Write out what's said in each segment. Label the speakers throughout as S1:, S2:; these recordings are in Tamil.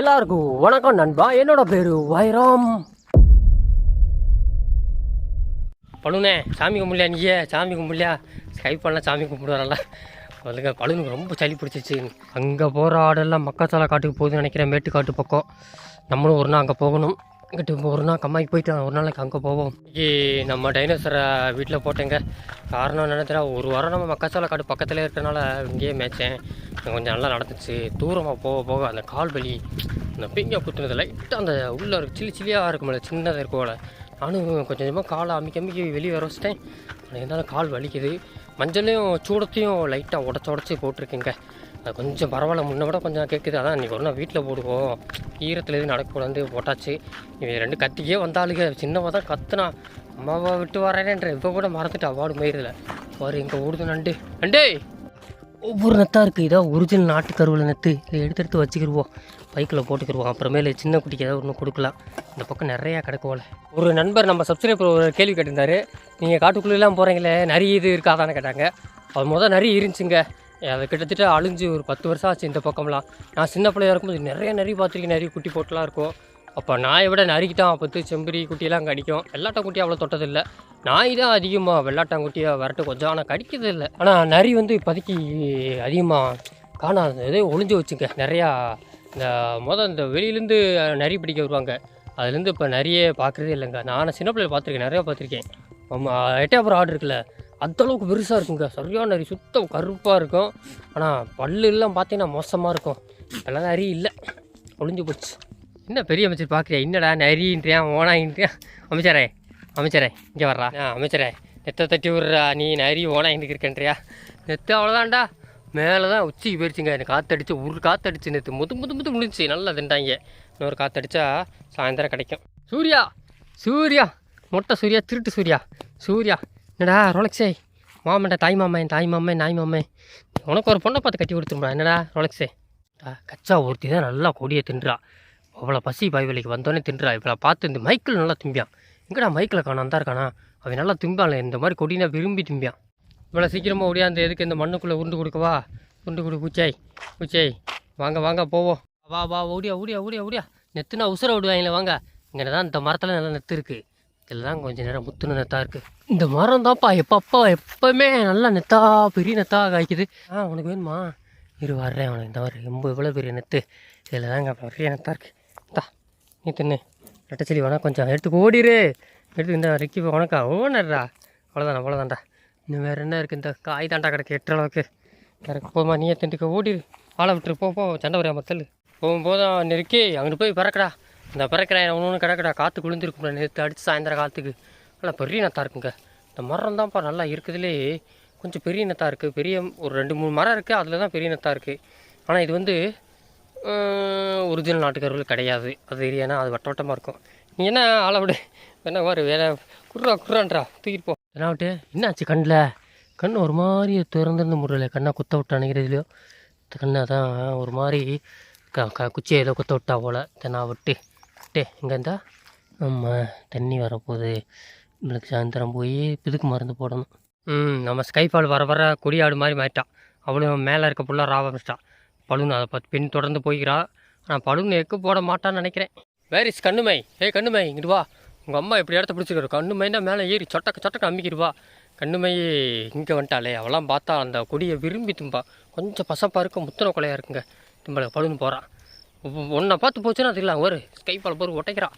S1: எல்லாருக்கும் வணக்கம் நண்பா. என்னோட பேர் வைரம். பழுனே சாமி கும்பிடலையா நீயே? சாமி கும்பிடலையா? ஸ்கைப் பண்ணலாம் சாமி கும்பிடுவாரல்ல அதுங்க பழுனுக்கு ரொம்ப சளி பிடிச்சிச்சு அங்கே போகிற ஆடெல்லாம் மக்காச்சாலா காட்டுக்கு போகுதுன்னு நினைக்கிறேன் மேட்டுக்காட்டு பக்கம். நம்மளும் ஒரு நாள் அங்கே போகணும். இங்கிட்டு ஒரு நாள் கம்மாய்க்கு போயிட்டு ஒரு நாளைக்கு அங்கே போவோம். இன்னைக்கு நம்ம டைனோசரை வீட்டில் போட்டேங்க. காரணம் நினைக்கிறா ஒரு வாரம் நம்ம மக்காச்சோள காடு பக்கத்தில் இருக்கிறனால இங்கேயே மேய்ச்சேன். கொஞ்சம் நல்லா நடந்துச்சு. தூரமாக போக போக அந்த கால் வலி அந்த பிங்கை குத்துனது லைட்டாக அந்த உள்ளே இருக்கு சில்லி சில்லியாக இருக்கும்ல சின்னதாக இருக்கோல நானும் கொஞ்சம் கொஞ்சமாக காலை அமைக்க அமிக்கி வெளியே வர வச்சிட்டேன். ஆனால் இருந்தாலும் கால் வலிக்குது. மஞ்சளையும் சூடத்தையும் லைட்டாக உடச்சி உடச்சி போட்டிருக்கேங்க. அது கொஞ்சம் பரவாயில்ல. முன்ன விட கொஞ்சம் கேட்குது அதான் இன்றைக்கி ஒரு நாள் வீட்டில் போடுவோம். ஈரத்தில் எதுவும் நடக்கக்கூடாது போட்டாச்சு. இவன் ரெண்டு கத்திக்கே வந்தாளுங்க. சின்னவா தான் கத்துனா. அம்மாவை விட்டு வரேன்ற இப்போ கூட மறந்துட்டு. அவார்டு மயிரில் பாரு இங்கே ஓடுது நண்டு. நண்டே! ஒவ்வொரு நத்தாக இருக்குது இதான் ஒரிஜினல் நாட்டு கருவில் நெத்து. இதை எடுத்து எடுத்து வச்சுக்கிடுவோம் பைக்கில் போட்டுக்கிடுவோம் அப்புறமேல சின்ன குட்டிக்கு ஏதாவது ஒன்று கொடுக்கலாம். இந்த பக்கம் நிறையா கிடக்குவோல ஒரு நண்பர் நம்ம சப்ஸ்கிரைபர் ஒரு கேள்வி கேட்டிருந்தாரு. நீங்கள் காட்டுக்குள்ளெல்லாம் போகிறீங்களே நிறைய இது இருக்காதான்னு கேட்டாங்க. அது முதல் நிறைய இருந்துச்சுங்க. அது கிட்டத்தட்ட அழிஞ்சு ஒரு பத்து வருஷம் ஆச்சு இந்த பக்கம்லாம். நான் சின்ன பிள்ளையா இருக்கும்போது நிறைய நிறைய பார்த்துருக்கேன். நிறைய குட்டி போட்டுலாம் இருக்கும். அப்போ நாயை விட நறுக்கிட்டான் தான் செம்பரி குட்டியெல்லாம் கடிக்கும் வெள்ளாட்டங்குட்டி அவ்வளோ தொட்டதில்லை. நாய் தான் அதிகமாக வெள்ளாட்டாங்குட்டியாக வரட்டு கொஞ்சம் ஆனால் கடிக்கிறது இல்லை ஆனால் நரி வந்து இப்போதைக்கு அதிகமாக காணாத. இதே ஒளிஞ்சு வச்சுங்க. நிறையா இந்த மொதல் இந்த வெளியிலேருந்து நரி பிடிக்க வருவாங்க. அதுலேருந்து இப்போ நிறைய பார்க்குறதே இல்லைங்க. நான் சின்ன பிள்ளைல பார்த்துருக்கேன். நிறையா பார்த்துருக்கேன். ஆமாம் எட்டையாபுரம் ஆடு இருக்குல்ல. அந்தளவுக்கு பெருசாக இருக்குங்க. சரியான நரி. சுத்தம் கருப்பாக இருக்கும். ஆனால் பல்லு எல்லாம் பார்த்தீங்கன்னா மோசமாக இருக்கும். எல்லாம் நரி இல்லை. ஒளிஞ்சு போச்சு. என்ன பெரிய அமைச்சர் பார்க்குறியா என்னடா நரின்றியான் ஓனாயின்றியான் அமைச்சரே அமைச்சரே இங்கே வர்றா. ஆ அமைச்சரே நெத்தை தட்டி விட்றா. நீ நரி ஓனாயின்னு இருக்கேன்றியா? நெத்து அவ்வளோதான்டா மேலே தான் உச்சிக்கு போயிடுச்சுங்க எனக்கு காற்றடிச்சு ஒரு காற்றடிச்சு நேற்று முது முது முது முடிஞ்சு நல்லா திண்டாங்க இன்னொரு காற்றடிச்சா சாயந்தரம் கிடைக்கும். சூர்யா சூர்யா. மொட்டை சூர்யா திருட்டு சூர்யா. சூர்யா என்னடா ரொலக்ஸே மாமன்டா தாய் மாமன் தாய் மாமன் நாய் மாமன். உனக்கு ஒரு பொண்ணை பார்த்து கட்டி கொடுத்துருமா என்னடா ரொலக்ஸே ஆ, கச்சா ஒருத்தி தான் நல்லா கொடியை தின்றா. அவ்வளோ பசி பாய்வலிக்கு வந்தோடனே தின்றா. இவ்வளோ பார்த்து இந்த மைக்கிள் நல்லா திம்பியான் எங்கடா மைக்கில் காணா தான் இருக்கானா? அவன் நல்லா திம்பான் இந்த மாதிரி கொடினா விரும்பி திம்பியான் இவ்வளோ சீக்கிரமாக ஓடியாந்து எதுக்கு இந்த மண்ணுக்குள்ளே உருண்டு கொடுக்கவா உருண்டு கொடு பூச்சாய் பூச்சாய் வாங்க வாங்க போவோம். வா வா ஓடியா ஓடியா ஓடியா ஓடியா. நெத்துனா உசுர விடுவாங்களே வாங்க. இங்கே தான் இந்த மரத்தில் நல்லா நெத்து இருக்குது இதில் தான் கொஞ்சம் நேரம் முத்துன நெத்தாக இருக்குது இந்த மரம் தான்ப்பா எப்பப்பா எப்போவுமே நல்லா நெத்தா பெரிய நெத்தாக காய்க்குது. ஆ உனக்கு வேணுமா? இரு வர்றேன் உனக்கு. இந்த வர ரொம்ப இவ்வளோ பெரிய நெத்து. இதில் தாங்க பெரிய நெத்தாக இருக்குது தா நீ தின்னு. ரெட்டச்செடி வேணா கொஞ்சம் எடுத்து ஓடிரு. எடுத்து இந்த ரெக்கி உனக்கா ஓனர்ரா. அவ்வளோதானே அவ்வளோதான்டா இன்னும் வேறு என்ன இருக்குது இந்த காய் தாண்டா கிடக்கு எட்டுற அளவுக்கு. எனக்கு போதுமா நீயே திண்டுக்க ஓடிரு. ஆளை விட்டுரு போ போ சண்டை வரையா மத்தல் போகும்போதும் நெருக்கி அங்கிட்டு போய் பறக்கடா. இந்த பறக்கிறேன் ஒன்று ஒன்று கிடக்கடா. காற்று குளிர்ந்துருக்கும்ல நேற்று அடித்து சாயந்தரம் காற்றுக்கு நல்லா பெரிய நத்தா இருக்குங்க. இந்த மரம் தான்ப்பா நல்லா இருக்குதுலே. கொஞ்சம் பெரிய நத்தா இருக்குது பெரிய ஒரு ரெண்டு மூணு மரம் இருக்குது அதில் தான் பெரிய நத்தாக இருக்குது ஆனால் இது வந்து ஒரிஜினல் நாட்டுக்காரர்கள் கிடையாது. அது ஏன்னா அது வட்ட வட்டமாக இருக்கும். நீ என்ன ஆளை விடு. என்ன மாதிரி வேலை குர்ரா குர்ரான்றா தூக்கிட்டு போ. என்ன விட்டு? என்னாச்சு கண்ணில்? கண் ஒரு மாதிரி திறந்திருந்த முறையில் கண்ணை குத்த விட்டு அணைக்கிறதுலையோ கண்ணை தான் ஒரு மாதிரி க க குச்சியை ஏதோ குத்த விட்டா போல். தென்னா விட்டு. விட்டு. இங்கே இருந்தால் நம்ம தண்ணி வரப்போகுது. நம்மளுக்கு சாயந்தரம் போய் பிதுக்கு மருந்து போடணும். ம் நம்ம ஸ்கைஃபால் வர வர கொடியாடு மாதிரி மாறிட்டான் அவளும் மேலே இருக்க புள்ள ராவ ஆரம்பிச்சிட்டான் பலூன் அதை பார்த்து பின் தொடர்ந்து போய்க்கிறா நான் பலூன் எக்கு போட மாட்டான்னு நினைக்கிறேன். வேர் இஸ் கண்ணுமை? ஏய் கண்ணுமை இங்கிட்டு வா. உங்கள் அம்மா இப்படி இடத்த பிடிச்சிக்கிற கண்ணுமைன்னா மேலே ஏறி சொட்டக்க சொட்டக்க அம்மிக்கிடுவா கண்ணுமை இங்கே வந்துட்டாளே. அவளாம் பார்த்தா அந்த கொடியை விரும்பி தும்பா. கொஞ்சம் பசப்பாக இருக்கும் முத்தன கொலையாக இருக்குங்க. தும்பல பலூன் போகிறான் உன்னை பார்த்து போச்சுன்னா அது இல்லை. ஒரு ஸ்கைபால் போர் ஒட்டைக்கிறா.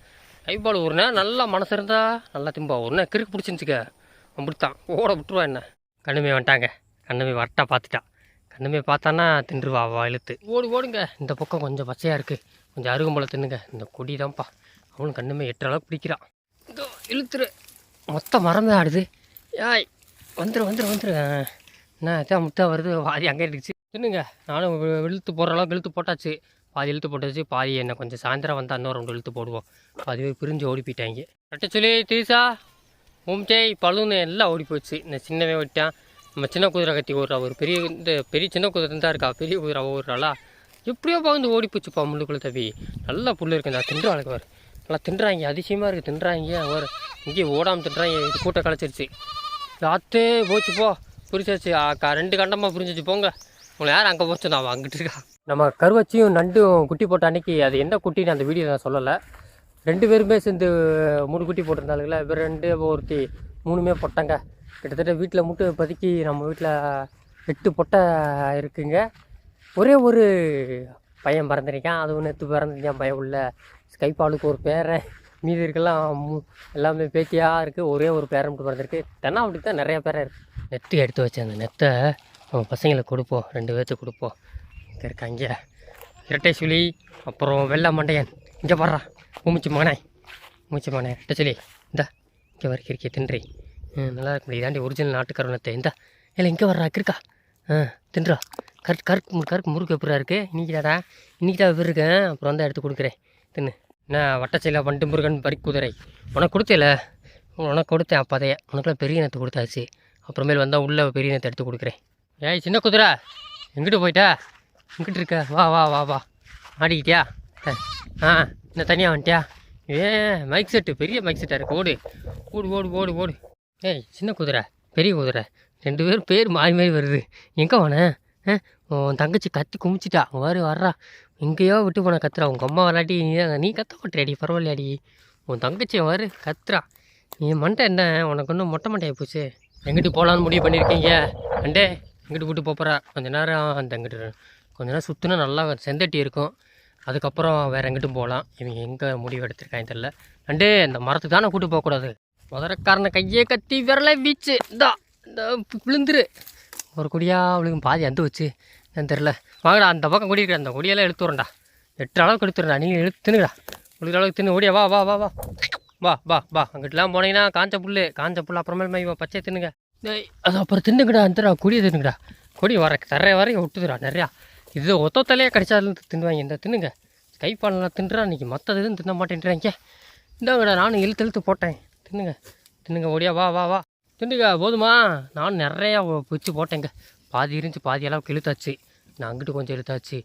S1: கைப்பால் ஒரு நேரம் நல்லா மனசு இருந்தா நல்லா திம்பா. ஒரு நேரம் கிறுக்கு பிடிச்சிருந்துச்சிக்க. அப்படித்தான் ஓட விட்டுருவா என்ன? கண்ணுமே வந்துட்டாங்க. கண்ணுமே வரட்டா பார்த்துட்டா. கண்ணுமே பார்த்தானா தின்றுவா அவள் இழுத்து. ஓடு ஓடுங்க. இந்த பக்கம் கொஞ்சம் பச்சையாக இருக்குது கொஞ்சம் அருகம்புல தின்னுங்க. இந்த கொடி தான்ப்பா அவனும் கண்ணுமே எட்டு அளவுக்கு பிடிக்கிறான் இதோ இழுத்துரு. மொத்த மரமே ஆடுது. யாய் வந்துரு வந்துரு வந்துரு. என்ன இதான் முட்டை வருது. பாதி அங்கே இருந்துச்சு தின்னுங்க. நானும் இழுத்து போடுற அளவுக்கு இழுத்து போட்டாச்சு. பாதி இழுத்து போட்டாச்சு. பாதி என்ன கொஞ்சம் சாயந்தரம் வந்தால் இன்னும் ரெண்டு இழுத்து போடுவோம். பாதி பேர் பிரிஞ்சு ஓடி போயிட்டாங்க. ரெட்ட சொல்லி தீசா ஓம்டேய் பழுன்னு எல்லாம் ஓடி போச்சு இந்த சின்னவன் விட்டான் நம்ம சின்ன குதிரை கத்தி ஓடுறா ஒரு பெரிய இந்த பெரிய சின்ன குதிரை தான் இருக்கா பெரிய குதிரை ஓடுறாளா? எப்படியோ பகுந்து ஓடி போச்சுப்பா முள்ளுக்குள்ளே தவி நல்லா புல் இருக்குது நான் தின்றாளுக்கு வர நல்லா தின்றாங்க அதிசயமாக இருக்குது தின்றாங்க. அவர் இங்கேயே ஓடாமல் தின்றாங்க இது கூட்டை களைச்சிருச்சு ராத்தே போச்சு போ. புரிச்சாச்சு க- ரெண்டு கண்டமாக புரிஞ்சிச்சு போங்க. உங்களை யார் அங்கே போச்சு? நான் அங்கிட்டு இருக்கா? நம்ம கருவச்சியும் நண்டும் குட்டி போட்ட அன்னைக்கு அது என்ன குட்டின்னு அந்த வீடியோ நான் சொல்லலை. ரெண்டு பேருமே சேர்ந்து மூணு குட்டி போட்டிருந்தாளுங்களே இவர் ரெண்டு ஒருத்தி மூணுமே போட்டாங்க. கிட்டத்தட்ட வீட்டில் மட்டும் இப்போதைக்கு நம்ம வீட்டில் எட்டு பொட்டை இருக்குங்க. ஒரே ஒரு பையன் பிறந்திருக்கான். அது நேற்று பிறந்திருக்கான் பையன் உள்ள. ஸ்கைப்பாலுக்கு ஒரு பேரன். மீதி இருக்கலாம் மு- எல்லாமே பேத்தியாக இருக்குது ஒரே ஒரு பேரன் மட்டும் பிறந்திருக்கு. தென்னாவட்டி தான் நிறைய பேரை இருக்குது நெத்து எடுத்து வச்சேன் அந்த நெத்தை நம்ம பசங்களுக்கு கொடுப்போம். ரெண்டு பேர்த்துக்கு கொடுப்போம். இங்கே இருக்காங்க இரட்டை சுழி அப்புறம் வெள்ளை மண்டையன். இங்கே பாடுறா. மூச்சு மகனே மூச்சு மகனே இரட்டை சுழி. இந்த இங்கே வரைக்கும் இருக்கே தின்றி நல்லா இருக்கு இதாண்டி ஒரிஜினல் நாட்டுக்கருணத்தை. இந்த இல்லை இங்கே வர்றா இருக்கா ஆ தின்றா. கரெக்ட் கருக்கு மு- கருக்கு முறுக்கு எப்படா இருக்குது இன்றைக்கி தாடா இன்றைக்கி தான் இருக்கேன் அப்புறம் வந்து எடுத்து கொடுக்குறேன். தின்னு. என்ன வட்டச்சையில் வண்டு முருகன் பறி குதிரை. உனக்கு கொடுத்தல? உனக்கு கொடுத்தேன் அப்போதைய உனக்குலாம் பெரிய இனத்தை கொடுத்தாச்சு. அப்புறமேல் வந்தால் உள்ளே பெரிய இனத்தை எடுத்து கொடுக்குறேன். ஏய் சின்ன குதிரை. எங்கிட்டு போயிட்டா? எங்கிட்டு இருக்க? வா வா வா வா. ஆடிக்கிட்டியா? ஆ என்ன தனியாக வந்துட்டியா? ஏ மைக் செட்டு பெரிய மைக் செட்டாக இருக்குது ஓடு. ஓடு ஓடு ஓடு ஓடு. ஏய் சின்ன குதிரை பெரிய குதிரை. ரெண்டு பேரும் பேர் மாறி மாறி வருது. எங்கே போன உன் தங்கச்சி கத்தி குமிச்சிட்டா. வாரு வர்றா. எங்கேயோ விட்டு போன கத்துறா. உங்கள் அம்மா விளாட்டி நீ நீ கத்த மாட்டேடி பரவாயில்லையாடி. உன் தங்கச்சி வாரு கத்துறா. நீ மண்டை என்ன? உனக்கு ஒன்றும் மொட்டை மண்டையாகி போச்சு? எங்கிட்டு போகலான்னு முடிவு பண்ணியிருக்கீங்க அண்டே எங்கிட்டு கூட்டு போகிறா கொஞ்ச நேரம் அந்த எங்கிட்டு கொஞ்ச நேரம் சுற்றினா நல்லா செந்தட்டி இருக்கும். அதுக்கப்புறம் வேறு எங்கிட்டும் போகலாம் இவங்க எங்கே முடிவு எடுத்திருக்காங்க தெரில அண்டே இந்த மரத்துக்கு தானே கூட்டு போகக்கூடாது? முதற்காரனை கையே கத்தி விரலை வீச்சு. இந்தா இந்த விழுந்துரு. ஒரு கொடியாக அவளுக்கு பாதி அந்த வச்சு. எனக்கு தெரில வாங்கடா அந்த பக்கம் கொடி இருக்கிற அந்த கொடியெல்லாம் இழுத்து எட்டு அளவுக்கு எடுத்துறா நீங்கள் எடுத்துனுடா தின்னுடா உங்களுக்கு அளவுக்கு தின்னு. ஓடியா வா வா வா வா. வா வா வா. அங்கிட்டலாம் போனீங்கன்னா காஞ்ச புல் காஞ்ச புல் அப்புறமேல் மை பச்சை தின்னுங்க. அது அப்புறம் தின்னுங்கடா. அந்த கொடியை தின்னுங்கடா. கொடி வர தர வரையும் விட்டுதுடா நிறையா. இது ஒத்தொத்தலையே கிடைச்சாலும் தின்னுவாங்க. இந்த தின்னுங்க. கைப்பாலெலாம் தின்றா இன்றைக்கி மற்றது எதுவும் தின்ன மாட்டேன்றாங்க. இந்தாங்கடா நானும் இழுத்து இழுத்து போட்டேன். தின்னுங்க. தின்னுங்க ஓடியா வா வா வா. தின்னுங்க போதுமா. நானும் நிறையா பிச்சு போட்டேங்க. பாதி இருந்துச்சு பாதி அளவுக்கு இழுத்தாச்சு. நான் அங்கிட்டு கொஞ்சம் இழுத்தாச்சு.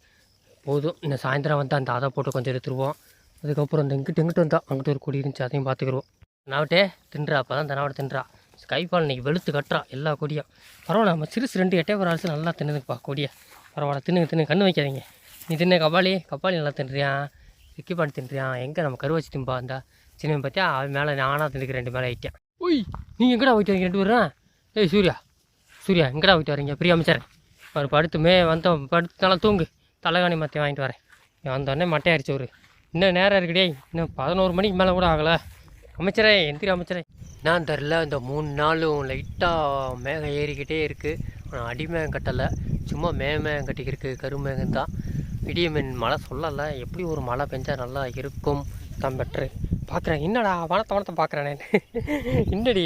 S1: போதும். இன்னும் சாயந்தரம் வந்து அந்த அதை போட்டு கொஞ்சம் எடுத்துருவோம் அதுக்கப்புறம் இந்த இங்கிட்டு இங்கிட்டு வந்தால் அங்கிட்டு ஒரு கொடி இருந்துச்சு அதையும் பார்த்துக்குருவோம். நாவட்டே தின்றா அப்போ தான் தனாவட்டை தின்றா. கைப்பால் இன்னைக்கு வெளுத்து கட்டுறா எல்லா கொடியும். பரவாயில்ல நம்ம சிறுசு ரெண்டு எட்டே ஒரு அரசு நல்லா தின்னுதுப்பா கொடியை. பரவாயில்ல தின்னுங்க தின்னு கண்ணு வைக்காதீங்க. நீ தின்ன கபாலி. கபாலி நல்லா தின்றியான் சிக்கி பாட்டு தின்றியான் எங்கே நம்ம கருவச்சி திம்பா இருந்தா சின்ன பார்த்தியா? அவன் மேலே நானாக தின்னுக்கு ரெண்டு மேலே ஐட்டேன். உய் நீங்கள் எங்கடா போயிட்டு வரீங்க ரெண்டு பேரும்? ஏய் சூர்யா. சூர்யா எங்கடா போயிட்டு வரீங்க? பிரியா அமைச்சர். அவர் படுத்துமே வந்தோம். படுத்து நல்லா தூங்கு. தலைகாணி மாற்றி வாங்கிட்டு வரேன். வந்தோடனே மட்டை அடிச்சு ஒரு இன்னும் நேரம் இருக்குடே இன்னும் பதினோரு மணிக்கு மேலே கூட ஆகலை. அமைச்சரே எந்திரி அமைச்சரே. நான் தெரில இந்த மூணு நாளும் லைட்டாக மேகம் ஏறிக்கிட்டே இருக்குது ஆனால் அடிமேகம் கட்டலை. சும்மா மேகமேகம் கட்டிக்கிருக்கு. கருமேகம் தான் இடியமீன் மழை சொல்லலை. எப்படி ஒரு மழை பெஞ்சா நல்லா இருக்கும்? தான் பெட்ரு பார்க்குறேன் என்னடா வனத்தை வனத்தை பார்க்குறேனே என்னடி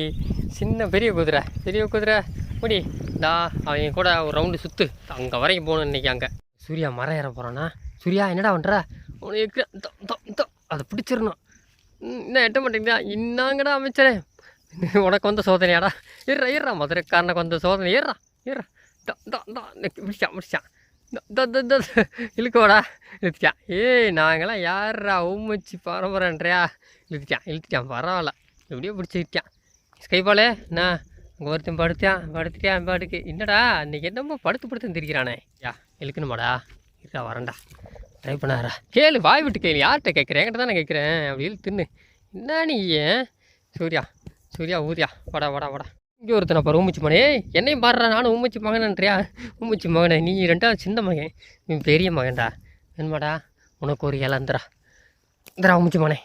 S1: சின்ன பெரிய குதிரை. பெரிய குதிரை. முடி. டா அவங்க கூட ஒரு ரவுண்டு சுற்று அங்கே வரைக்கும் போகணும் இன்னைக்கு அங்கே சூர்யா மரம் ஏற போகிறானா சூர்யா என்னடா பண்ணுற உனக்கு அதை பிடிச்சிடணும். இன்னும் என்ன எட்ட மாட்டேங்குதா? இன்னாங்கடா அமைச்சரே. உனக்கு வந்த சோதனையாடா. ஏறா ஏறா மதுரைக்காரனுக்கு வந்த சோதனை. ஏறா ஏறா முடிச்சான் முடிச்சான். இழுக்கோடா இழுத்துட்டான் ஏய் நாங்களாம் யாரா ஊமச்சி பரம்பரன்றியா? இழுத்துட்டான் இழுத்துட்டான் பரவாயில்ல. எப்படியோ பிடிச்சிக்கிட்டான் ஸ்கைபாலே நான் அங்கே ஒருத்தன் படுத்தான் படுத்துட்டான் பாட்டுக்கு. என்னடா இன்னைக்கு என்னமோ படுத்து படுத்து திரிக்கிறானே யா இழுக்கணுமாடா. இருக்கா வரேன்டா. ட்ரை பண்ணாரா கேளு வாய் விட்டு கேளு. யார்கிட்ட கேட்குறேன் என்கிட்ட தான் நான் கேட்குறேன் அப்படி இழுத்துன்னு. என்ன நீ ஏன்? சூர்யா. சூர்யா ஊதியா. வாடா வாடா வாடா. இங்கே ஒருத்தனை பாரு ஊமிச்சு மகனே. என்னையும் பாடுறா நானும் ஊமிச்சு மகனன்றியா? ஊமிச்சு மகனே நீ ரெண்டாவது சின்ன மகன். நீ பெரிய மகன்டா. என்னமாடா? உனக்கு ஒரு இலை இந்தரா ஊமிச்சு மகனே.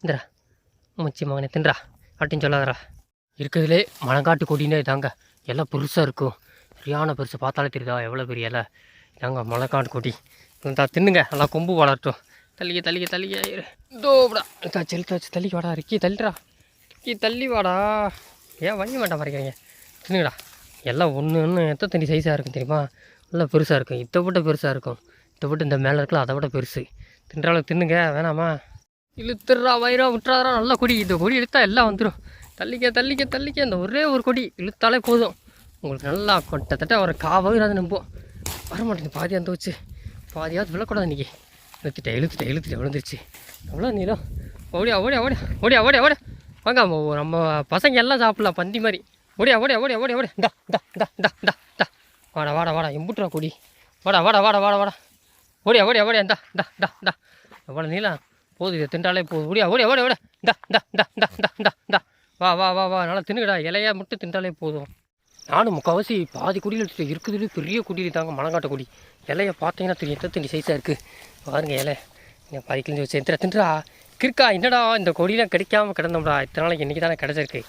S1: இந்தரா ஊமிச்சு மகனே தின்றா. அப்படின்னு சொல்லாதடா. இருக்கிறதுலே மலங்காட்டு கொடினே இதாங்க. எல்லாம் பெருசாக இருக்கும். சரியான பெருசு. பார்த்தாலே தெரியுதா? எவ்வளோ பெரிய இலை? இதாங்க மலைக்காட்டு கொடி. இந்தா தின்னுங்க. நல்லா கொம்பு வளரட்டும். தள்ளிக்க தள்ளிக்க தள்ளிக்க. இரு. செலுத்த வச்சு தள்ளி வாடா இருக்கி தள்ளிடா. இருக்கி தள்ளி வாடா. ஏன் வண்டி மாட்டா மறைக்கிறீங்க? தின்னுங்கடா எல்லாம் ஒன்று ஒன்று எத்தனை தண்ணி சைஸாக இருக்கும் தெரியுமா? நல்லா பெருசாக இருக்கும். இதை விட பெருசாக இருக்கும். இதை விட்டு இந்த மேலே இருக்கலாம் அதை விட பெருசு. தின்ற அளவுக்கு தின்னுங்க வேணாமா? இழுத்துறா வயிறா விட்டுறாதா நல்லா கொடி. இந்த கொடி இழுத்தா எல்லாம் வந்துடும் தள்ளிக்க தள்ளிக்க தள்ளிக்க. இந்த ஒரே ஒரு கொடி இழுத்தாலே போதும். உங்களுக்கு நல்லா கொட்டத்தட்ட ஒரு காவாயிராது நம்பும். வர மாட்டேங்குது பாதி அந்த வச்சு பாதியாவது விழக்கூடாது இன்றைக்கி இழுத்துட்டேன் இழுத்துட்டேன் இழுத்துட்டேன். விழுந்துருச்சு. அவ்வளோ நீளம். ஓடியா ஓடியா ஓடியா ஓடியா ஓடியா ஓடியா. வாங்க நம்ம பசங்க எல்லாம் சாப்பிட்லாம் பந்தி மாதிரி ஓடியா ஓடியா ஓடியா ஓடியா ஓடியா இந்தா இந்தா இந்தா இந்தா இந்தா இந்தா வாடா வாடா வாடா எம்புட்டுறா கொடி வாடா வாடா வாடா வாடா வாடா ஓடியா ஓடியா ஓடியா இந்தா இந்தா இந்தா இந்தா எவ்வளோ நீலாம் போதும் இதை தின்றாலே போதும் ஓடியா ஓடியா ஓடியா ஓடியா இந்தா இந்தா இந்தா இந்தா இந்தா இந்தா இந்தா வா வா வா வா நல்லா தின்னுடா இலையா மட்டும் தின்றாலே போதும் நானும் முக்கால்வாசி பாதி குடியில் இருக்குதுல பெரிய குடியில் தாங்க மலங்காட்ட குடி இலையை பார்த்தீங்கன்னா தெரியும் எத்தனை தண்ணி சைஸாக இருக்குது பாருங்க இலை என் பாதி கிழிஞ்சு வச்சு எத்தனை தின்றா இருக்கா என்னடா இந்த கொடியெலாம் கிடைக்காம கிடந்தோம்டா இத்தனை நாளைக்கு இன்றைக்கி தானே கிடச்சிருக்கு?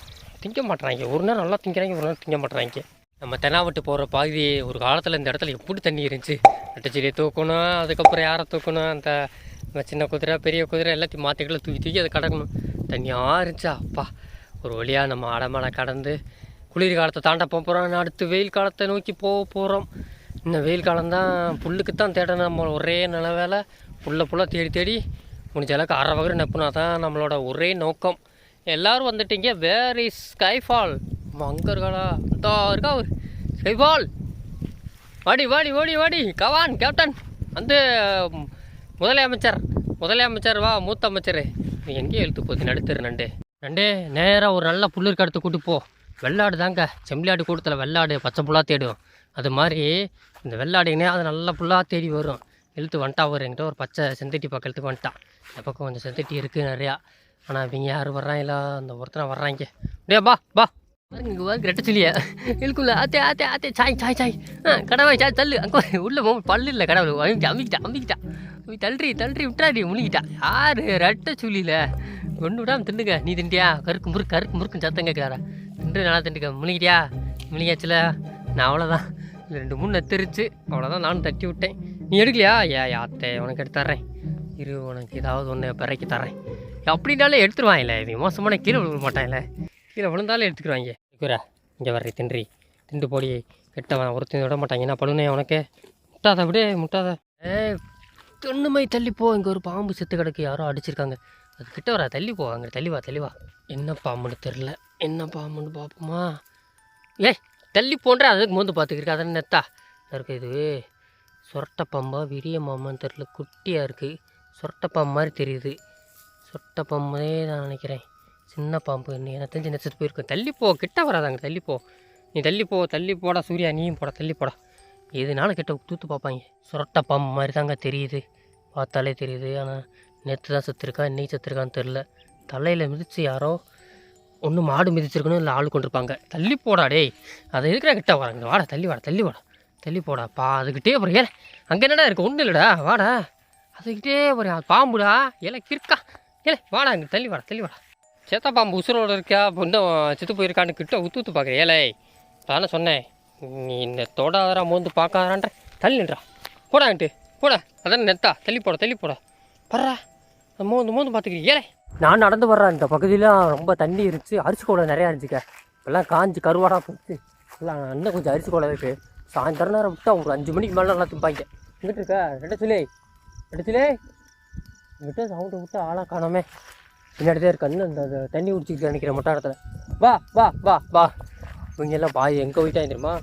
S1: திங்க மாட்டுறாங்க ஒரு நேரம் நல்லா திங்கிறாங்க ஒரு நேரம் திங்க மாட்டுறாங்க. நம்ம தெனாவட்டு போகிற பாதி ஒரு காலத்தில் இந்த இடத்துல எப்படி தண்ணி இருந்துச்சு? நட்டச்செடியை தூக்கணும் அதுக்கப்புறம் யாரை தூக்கணும்? அந்த சின்ன குதிரை பெரிய குதிரை எல்லாத்தையும் மாற்றிக்கிட்டு தூக்கி தூக்கி அதை கடக்கணும். தண்ணியாக இருந்துச்சா? அப்பா ஒரு வழியாக நம்ம அடமான கடந்து குளிர் காலத்தை தாண்ட போகிறோம் அடுத்து வெயில் காலத்தை நோக்கி போக போகிறோம் இன்னும் வெயில் காலம்தான் புல்லுக்கு தான் தேடணும். நம்ம ஒரே நல்ல வேலை புல்லை புல்லாக தேடி தேடி முடிஞ்ச அளவுக்கு அரை வகை நப்புனா தான் நம்மளோட ஒரே நோக்கம். எல்லாரும் வந்துட்டீங்க. வேர் இஸ் ஸ்கைஃபால் அங்கே இருக்காளா இதோ இருக்கா அவர். ஸ்கைஃபால் வாடி வாடி ஓடி வாடி. கவான் கேப்டன் வந்து முதலமைச்சர் முதலமைச்சர் வா மூத்த அமைச்சர். நீ எங்கேயும் எழுத்து போகுது? நடுத்தரு நண்டு. நண்டே நேராக ஒரு நல்ல புல்லு இருக்க கூட்டு போ. வெள்ளாடு தாங்க. செம்பிளாடு கூட்டத்தில் வெள்ளாடு பச்சை புல்லாக தேடும். அது மாதிரி இந்த வெள்ளாடுங்கன்னே அது நல்ல புல்லாக தேடி வரும். இழுத்து வந்துட்டா வரும் என்கிட்ட ஒரு பச்சை செந்தட்டி பக்கத்துக்கு வந்துட்டான் இந்த பக்கம் கொஞ்சம் செத்துட்டி இருக்குது நிறையா. ஆனால் இவங்க யாரும் வர்றாங்களா அந்த ஒருத்தனை வர்றாங்க. டே பா பா பாருங்க இங்கே பாருங்க ரெட்ட சொல்லிய. இழுக்குள்ள ஆத்தே ஆத்தே ஆத்தே சாய் சாய் சாய். ஆ கடவை சாய் தள்ளு. அங்கே உள்ள போ பல்லு இல்லை கடவுள். அமிக்கிட்டா அமிக்கிட்டா அமிக்கிட்டா. அவி தள்ளி தள்ளி விட்டாடி முழுகிட்டா யாரு ரெட்ட சொல்லியில? கொண்டு விடாமல் திண்டுங்க நீ திண்டியா கருக்கு முறுக்கு கருக்கு முறுக்குன்னு சத்தம் கேட்குறாரா திண்டு நல்லா திண்டுக்க முழுகிட்டியா முழுகியாச்சுல நான் அவ்வளோதான் ரெண்டு மூணு நெத்தரிச்சு. அவ்வளோதான் நானும் தட்டி விட்டேன். நீ எடுக்கலையா? ஏ யாத்தே உனக்கு எடுத்து தர்றேன். இரு உனக்கு ஏதாவது ஒன்று பிறக்கி தரேன் அப்படின்னாலே எடுத்துருவாங்கல்ல இது மோசமான கீழே விழுக மாட்டாங்கல்ல கீழே விழுந்தாலும் எடுத்துக்குவாங்க குரா இங்கே வர்ற தின்றி. திண்டு போடி கெட்டவன் ஒருத்தையும் விட மாட்டாங்க என்ன பழுனே உனக்கு? முட்டாத விடு முட்டாத. ஏ தொண்ணுமை தள்ளிப்போ இங்கே ஒரு பாம்பு செத்து கிடக்கு. யாரோ அடிச்சிருக்காங்க. அது கிட்ட வரா தள்ளி போவாங்க அங்கே தள்ளி வா தள்ளி வா. என்ன பாம்புன்னு தெரில என்ன பாம்புன்னு பார்ப்போமா ஏய் தள்ளி போன்ற அதுக்கு மோந்து பார்த்துக்கிருக்கு அதான் நெத்தா. இருக்குது இது? சொரட்டை பாம்பா விரிய மாமான்னு தெரில குட்டியாக இருக்குது சொரட்டை பாம்பு மாதிரி தெரியுது. சொட்டை பாம்பே நான் நினைக்கிறேன். சின்ன பாம்பு நீ எனக்கு தெரிஞ்சு நெச்சத்து போயிருக்கேன் தள்ளிப்போ கிட்ட வராதாங்க தள்ளிப்போ நீ தள்ளிப்போ தள்ளி போடா சூர்யா நீயும் போடா தள்ளி போடா. எதுனாலும் கிட்ட தூத்து பார்ப்பாங்க. சொரட்டை பாம்பு மாதிரி தாங்க தெரியுது. பார்த்தாலே தெரியுது. ஆனால் நேற்று தான் செத்துருக்கா இன்னைக்கு செத்துருக்கான்னு தெரில. தலையில் மிதித்து யாரோ ஒன்று மாடு மிதிச்சிருக்கணும் இல்லை ஆள் கொண்டிருப்பாங்க. தள்ளி போடா டேய். அதை இருக்கிற கிட்ட வராங்க? வாடா தள்ளி வாடா தள்ளி வாடா. தள்ளி போடா பா அதுக்கிட்டே போகிற ஏன் அங்கே என்னடா இருக்குது ஒன்றும் இல்லைடா. வாடா. அதுக்கிட்டே ஒரு பாம்புடா. ஏல கிறுக்கா. ஏலே வாடா இங்கே தள்ளி வாடா தள்ளி வாடா. சேத்தா பாம்பு உசுரோட இருக்கா இப்போ இன்னும் செத்து போயிருக்கான்னு கிட்ட உத்து ஊத்து பார்க்குறேன் ஏலே தானே சொன்னேன். நீ இந்த தோடாதரா மோந்து பார்க்காதான்ற தள்ளி நின்றா போடான்ட்டு போடா. அதான் நெத்தா. தள்ளி போட தள்ளி போட. பர்றா. மோந்து மோந்து பார்த்துக்கிறீங்க ஏலே. நான் நடந்து வர்றேன். இந்த பகுதியிலாம் ரொம்ப தண்ணி இருந்துச்சு. அரிசி கூட நிறையா இருந்துச்சுக்க. எல்லாம் காஞ்சி கருவாடாக போச்சு. எல்லாம் இன்னும் கொஞ்சம் அரிசி கூட இருக்குது சாயந்தரம் நேரம் விட்டு ஒரு அஞ்சு மணிக்கு மேலே நல்லா திம்பாங்க. எங்கிட்ட ரெண்டு சொல்லி. அடுத்துலே விட்டு சவுண்டு விட்டு ஆளாக காணாமே பின்னாடி தான் இருக்கு அந்த தண்ணி குடிச்சிக்கிட்டு நினைக்கிறேன் மொட்டை இடத்துல வா வா வா வா. இவங்க எல்லாம் பாய் எங்கே போயிட்டாங்க தெரியுமா?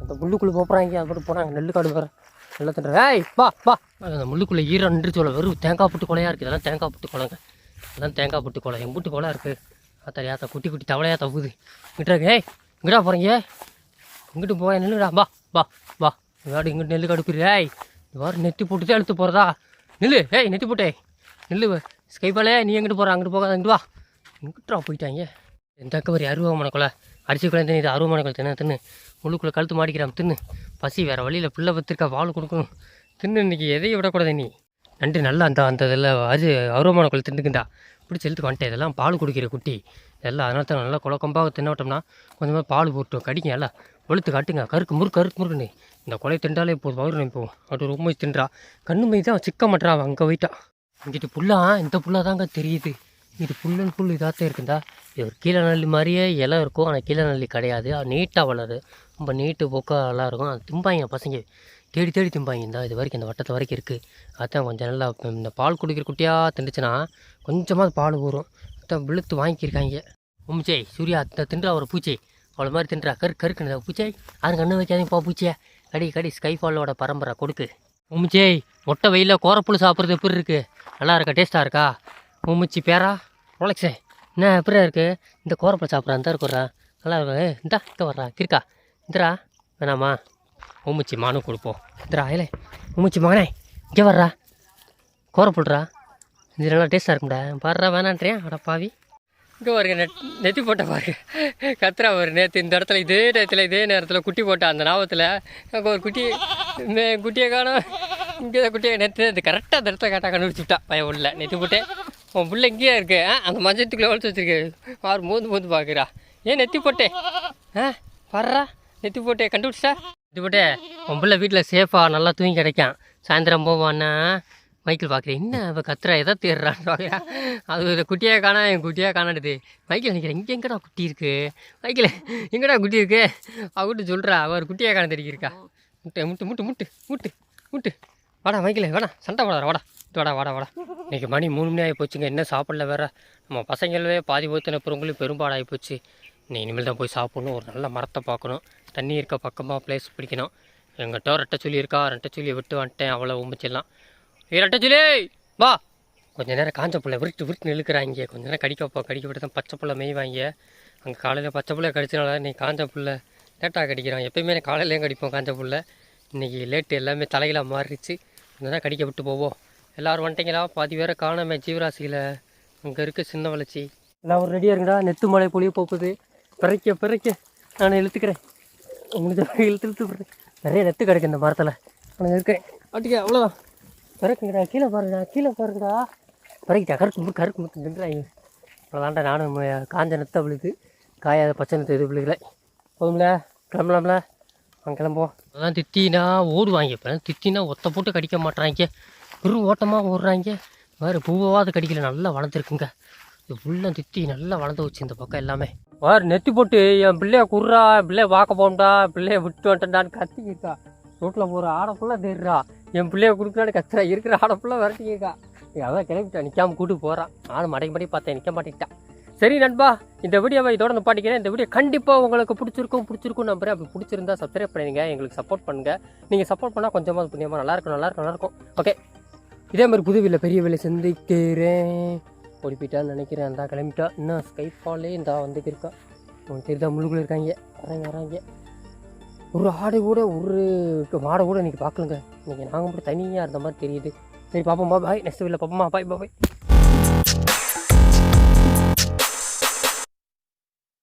S1: அந்த முள்ளுக்குள்ளே போகிறாங்க அது மட்டும் போனாங்க நெல்லு காடு வேறு நல்லா தின்ற ஏய் வா வா. அந்த முள்ளுக்குள்ளே ஈரம் நின்று சொல்ல வெறும் தேங்காய் புட்டு கொலையாக இருக்குது இதெல்லாம் தேங்காய் புட்டு கொலைங்க. அதெல்லாம் தேங்காய் புட்டு கொலை. எம்புட்டு கொலை இருக்குது ஆத்தா யாத்தா குட்டி குட்டி தவளையாக தவுது இங்கிட்ட ஏய் இங்கிட்டா போகிறீங்க இங்கிட்டு போய் நில்லுடா. வா வா வா. இங்காடு இங்கிட்டு நெல்லு கடுக்குறீ ஏய் வாரம் நெத்தி போட்டு தான் எடுத்து போகிறதா நில்லு. ஏய் நெத்தி போட்டே. நில்லு. ஸ்கைபாலே நீ எங்கிட்டு போகிற அங்கிட்டு போகாத அங்கிட்டு வா. இங்கிட்டா போயிட்டாங்க. எந்த அக்கா ஒரு அருவமான கொலை. அரிசி குழந்தை தின்னு இது அருவமான கொலை. தின்னு தின்னு. முள்ளுக்குள்ளே கழுத்து மாடிக்கிறான் தின்னு. பசி வேறு வழியில் பிள்ளை பத்திருக்கா பால் கொடுக்கணும். தின்னு இன்னைக்கு எதையும் விடக்கூடாது நீ. நன்றி நல்லா அந்த அந்த இதில் அது அருவமான கொலை தின்னுக்குண்டா. பிடிச்சி எழுத்து வந்துட்டேன். இதெல்லாம் பால் குடிக்கிற குட்டி. இதெல்லாம் அதனால தான் நல்லா குழக்கம்பாக தின்னோட்டோம்னா கொஞ்சமாக பால் போட்டோம் கடிக்கும் எல்லாம். வெளுத்து காட்டுங்க. கருக்கு முறுக்கு கருக்கு முறுக்குன்னு. இந்த கொலை திண்டாலே போதும் வயிறு போகும் அப்படி ரொம்ப தின்றா கண்ணு மை தான் சிக்க மாட்டா அவன் அங்கே போயிட்டா. இங்கிட்டு புல்லா இந்த புல்லா தாங்க தெரியுது. இது புல்லன் புல் இதாகத்தான் இருக்குதா இது ஒரு கீழே நல்லி மாதிரியே இலை இருக்கும் ஆனால் கீழே நல்லி கிடையாது. நீட்டாக வளருது. ரொம்ப நீட்டு போக்காக நல்லா இருக்கும். அது திம்பாங்க பசங்க. தேடி தேடி திம்பாங்க இந்த இது வரைக்கும் இந்த வட்டத்தை வரைக்கும் இருக்குது அதான் கொஞ்சம் நல்லா இந்த பால் குடிக்கிற குட்டியாக திண்டுச்சுன்னா கொஞ்சமாக பால் ஊறும். அதான் விழுத்து வாங்கியிருக்காங்க. உம்ச்சே சூர்யா அந்த தின்றா ஒரு பூச்சை. அவ்வளோ மாதிரி தின்றா. கரு கருக்குன்னு பூச்சை. அது கண்ணு வைக்காதீங்க பூச்சியை. கடி கடி ஸ்கைஃபாலோட பரம்பரை கொடுக்கு. உமிச்சே மொட்டை வெயிலில் கோரப்புழு சாப்பிட்றது எப்படி இருக்குது நல்லா இருக்கா? டேஸ்ட்டாக இருக்கா? உமிச்சி பேரா? ரொலக்ஸே. என்ன எப்படியா இருக்குது இந்த கோரப்புழு சாப்பிட்றா இந்த இருக்குறா நல்லா இருக்கு? இந்தா இங்கே வர்றா கிருக்கா இந்தரா வேணாமா? உமிச்சி மானும் கொடுப்போம். இந்தரா இல்லை உமிச்சி மகனே இங்கே வர்றா. கோரப்புழுறா இது நல்லா டேஸ்ட்டாக இருக்கும்டா. வர்றா வேணான்றியா? அட பாவி. இங்கே பாருங்க நெட் நெத்தி போட்ட பாருங்க. கத்துறா ஒரு நேற்று இந்த இடத்துல இதே நேரத்தில் இதே நேரத்தில் குட்டி போட்டா அந்த ஞாபகத்தில். எனக்கு ஒரு குட்டி மே குட்டியை காணும். இங்கே குட்டியை நேற்று இது கரெக்டாக அந்த இடத்துல கரெக்டாக கண்டுபிடிச்சி விட்டான் பையன் உள்ள நெத்தி போட்டு. உன் பிள்ளை இங்கேயே இருக்கு? அந்த மஞ்சத்துக்குள்ளே ஒழிச்சு வச்சுருக்கேன் பாரு மோந்து மோந்து பார்க்குறா ஏன் நெத்தி போட்டே? ஆ வர்றா நெத்தி போட்டே கண்டுபிடிச்சா நெத்தி போட்டே உன் பிள்ளை வீட்டில் சேஃபாக நல்லா தூங்கி கிடைக்கான். சாயந்தரம் போவான்னா மைக்கிள் பார்க்குறேன் என்ன அவள் கத்துறா? எதை தேடுறான்னு பார்க்குறா அது ஒரு குட்டியாக காணா என் குட்டியாக காணாடுது மைக்கிள் நினைக்கிறேன் இங்கே எங்கடா குட்டி இருக்கு? மைக்கிள் எங்கடா குட்டி இருக்கு? அவகிட்ட சொல்கிறா அவர் ஒரு குட்டியாக காண தெரியிருக்கா முட்டு முட்டு முட்டு முட்டு முட்டு முட்டு. வாடா மைக்கிள் வாடா சண்டை போடாத வாடா. வாடா வாடா வாடா. இன்றைக்கி மணி மூணு மணி ஆகி போச்சுங்க என்ன சாப்பிடல வேற? நம்ம பசங்களவே பாதி போத்தின பிறங்களும் பெரும்பாடாகி போச்சு. நீ இனிமேல் தான் போய் சாப்பிடணும் ஒரு நல்ல மரத்தை பார்க்கணும். தண்ணி இருக்க பக்கமாக ப்ளேஸ் பிடிக்கணும். எங்கிட்ட ரெட்டை சொல்லி இருக்கா? ரெட்டை சொல்லியை விட்டு வந்துட்டேன் அவ்வளோ உமிச்சிடலாம் ஏ ரெட்டை சொல்லி வா. கொஞ்ச நேரம் காஞ்ச புள்ள விருட்டு விருட்டு இழுக்கிறாங்க கொஞ்ச நேரம் கடிக்க வைப்போம். கடிக்க விட்டு தான் பச்சை புள்ள மேய்வாங்க. அங்கே காலையில் பச்சை புள்ள கடிச்சனால நீ காஞ்ச புள்ள லேட்டாக கடிக்கிறான் எப்பயுமே நான் காலையிலேயும் கடிப்போம் காஞ்ச புள்ள இன்றைக்கி லேட்டு எல்லாமே தலைகளாக மாறிடுச்சு. கொஞ்ச நேரம் கடிக்க விட்டு போவோம். எல்லோரும் வந்துட்டீங்களா? பாதி பேரை காணாம ஜீவராசியில். அங்கே இருக்க சின்ன வளர்ச்சி. எல்லாம் ஒரு ரெடியாக இருக்குடா நெத்து மழை பொழிய போகுது. பிறக்க பிறக்க. நான் இழுத்துக்கிறேன். உங்களுக்கு இழுத்து இழுத்து நிறைய நெத்து கிடக்கு இந்த மரத்தில். நான் இருக்கேன் அட்டிக்க அவ்வளோதான் பிறக்குங்கடா கீழே பாருங்கடா கீழே பாருங்கடா. பிறக்கிட்டா கருக்கு முட்டு கருக்கு முட்டு நின்றாங்க அவ்வளோதான்டா நானும் காஞ்ச நெத்தை விழுது. காயாத பச்சை நெத்து எது விழுகலை. போதும்ல கிளம்பலாம்ல. வாங்க கிளம்புவோம். அதான் திட்டினா ஓடுவாங்க இப்போ. திட்டினா ஒத்த போட்டு கடிக்க மாட்றாங்க. பெரு ஓட்டமாக ஓடுறாங்க. வேறு பூவாவது கடிக்கல நல்லா வளர்ந்துருக்குங்க. இது ஃபுல்லாக திட்டி நல்லா வளர்ந்து வச்சு இந்த பக்கம் எல்லாமே. வேறு நெத்தி போட்டு என் பிள்ளைய குர்றா பிள்ளைய பார்க்க போண்டா பிள்ளைய விட்டு வந்துட்டான்னு கத்திக்கிட்டா. ரோட்டில் போகிற ஆடை ஃபுல்லாக தேடுறா. என் பிள்ளைய கொடுக்குறான்னு கத்துறா. இருக்கிற ஆடை ஃபுல்லாக விரட்டிக்கா அதான் கிளம்பிட்டா நிற்காம கூட்டு போகிறான் நானும் மடங்கி மடங்கி பார்த்தேன் நிற்க மாட்டேங்கிட்டான் சரி நண்பா இந்த வீடியோவை இதோட நிப்பாட்டிக்கிறேன் இந்த வீடியோ கண்டிப்பாக உங்களுக்கு பிடிச்சிருக்கும் பிடிச்சிருக்கும் நம்புறேன். அப்படி பிடிச்சிருந்தா சப்ஸ்கிரைப் பண்ணுங்க எங்களுக்கு சப்போர்ட் பண்ணுங்கள் நீங்கள் சப்போர்ட் பண்ணால் கொஞ்சமாக புண்ணியமாக நல்லா இருக்கும் நல்லா நல்லா இருக்கும். ஓகே இதே மாதிரி புது வீட்டில் பெரிய வேலை சந்திக்கிறேன். ஓடிப்பிட்டான்னு நினைக்கிறேன். அந்த கிளம்பிட்டா. இன்னும் ஸ்கைஃபாலே இந்த வந்துக்கிருக்கா. இருக்கா உனக்கு தெரியுதா முழுக்குள்ள இருக்காங்க. வராங்க வராங்க ஒரு ஆடு கூட ஒரு மாடை கூட இன்றைக்கி பார்க்கலங்க. இன்றைக்கி நாங்கள் மட்டும் தனியாக இருந்த மாதிரி தெரியுது. சரி பாப்போம் பாய் நெக்ஸ்ட் வீட்டில் பாப்போமா பாய் பாய்